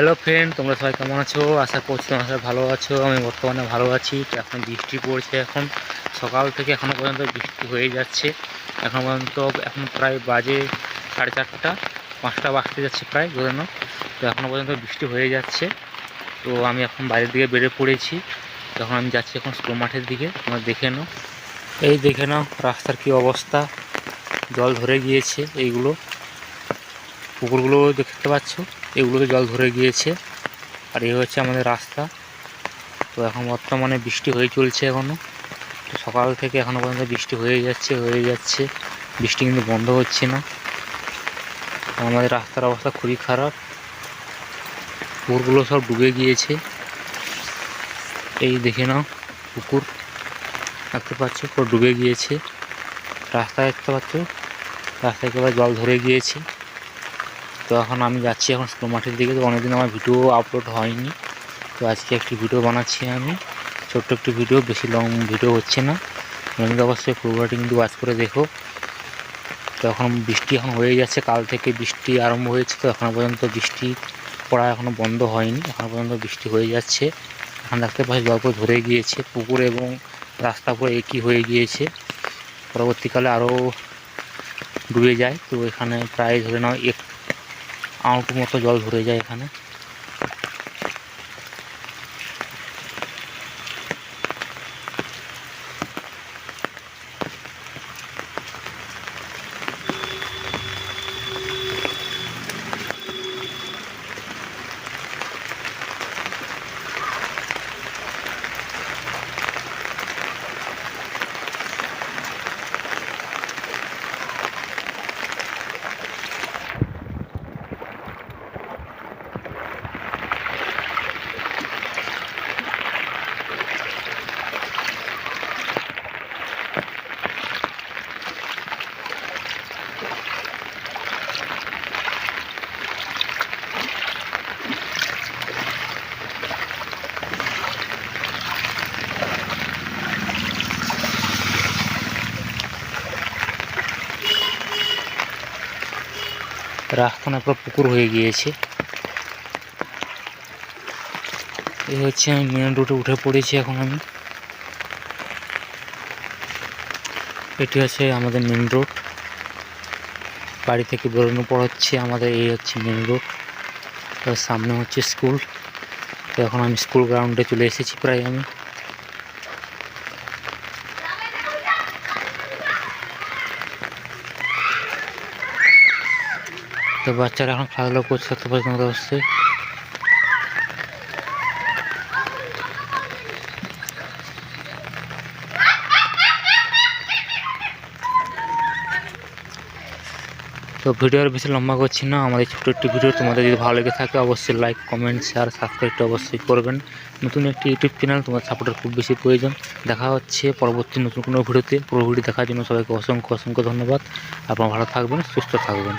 Hello friend তোমরা সবাই কেমন আছো? আশা করছি তোমরা সবাই ভালো আছো। আমি বর্তমানে ভালো আছি। এখন বৃষ্টি পড়ছে এখন। সকাল থেকে এখনও পর্যন্ত বৃষ্টি হয়ে যাচ্ছে। এখন পর্যন্ত, এখন প্রায় বাজে সাড়ে চারটা। পাঁচটা বাজতে যাচ্ছে প্রায়, ধরে তো এখনও পর্যন্ত বৃষ্টি হয়ে যাচ্ছে। তো আমি এখন বাইরের দিকে বেড়ে পড়েছি। তখন আমি যাচ্ছি এখন স্কুল মাঠের দিকে। তোমরা দেখে নাও। এই দেখে নাও রাস্তার কি অবস্থা। জল ধরে গিয়েছে এইগুলো। পুকুরগুলো দেখতে পাচ্ছ? এগুলোতে জল ধরে গিয়েছে। আর এই হচ্ছে আমাদের রাস্তা। তো এখন বর্তমানে বৃষ্টি হয়ে চলছে এখনও তো সকাল থেকে এখনও পর্যন্ত বৃষ্টি হয়ে যাচ্ছে হয়ে যাচ্ছে। বৃষ্টি কিন্তু বন্ধ হচ্ছে না। আমাদের রাস্তার অবস্থা খুবই খারাপ। পুকুরগুলো সব ডুবে গিয়েছে। এই দেখে নাও, পুকুর। দেখতে পাচ্ছ, পুরো ডুবে গিয়েছে। রাস্তা দেখতে পাচ্ছ, রাস্তায় একেবারে জল ধরে গিয়েছে। তো এখন আমি যাচ্ছি এখন স্কুল মাঠের দিকে, তো অনেকদিন আমার ভিডিও আপলোড হয়নি। তো আজকে একটি ভিডিও বানাচ্ছি আমি। ছোট্ট একটি ভিডিও বেশি লং ভিডিও হচ্ছে না। তুমি অবশ্যই পুরোটা কিন্তু ওয়াচ করে দেখো। তো এখন বৃষ্টি এখন হয়ে যাচ্ছে কাল থেকে বৃষ্টি আরম্ভ হয়েছে, তো এখনও পর্যন্ত বৃষ্টি পড়া এখনও বন্ধ হয়নি। এখনও পর্যন্ত বৃষ্টি হয়ে যাচ্ছে। এখন পাচ্ছি জল পুরো ধরে গিয়েছে, পুকুর এবং রাস্তা পুরো একই হয়ে গিয়েছে। পরবর্তীকালে আরও ডুবে যায়, তো এখানে প্রায় ধরে নাও এক আউটু মতো জল ধরে যায় এখানে। রাস্তাটা পুরো পুকুর হয়ে গিয়েছে। এই হচ্ছে আমি মেন রোডে উঠে পড়েছি এখন আমি। এটি হচ্ছে আমাদের মেন রোড বাড়ি থেকে বেরোনোর পর হচ্ছে আমাদের এই হচ্ছে মেন রোড তার সামনে হচ্ছে স্কুল তো এখন আমি স্কুল গ্রাউন্ডে চলে এসেছি প্রায় আমি। তো বাচ্চারা এখন খেলাধুলা করছে তো পছন্দ অবশ্যই। তো ভিডিওর বেশি লম্বা করছি না, আমাদের ছোটো একটি ভিডিও, তোমাদের যদি ভালো লেগে থাকে অবশ্যই লাইক কমেন্ট শেয়ার সাবস্ক্রাইবটা অবশ্যই করবেন। নতুন একটি ইউটিউব চ্যানেল তোমার সাপোর্টের খুব বেশি প্রয়োজন। দেখা হচ্ছে পরবর্তী নতুন কোনো ভিডিওতে। পুরো ভিডিও দেখার জন্য সবাইকে অসংখ্য অসংখ্য ধন্যবাদ। আপনারা ভালো থাকবেন, সুস্থ থাকবেন।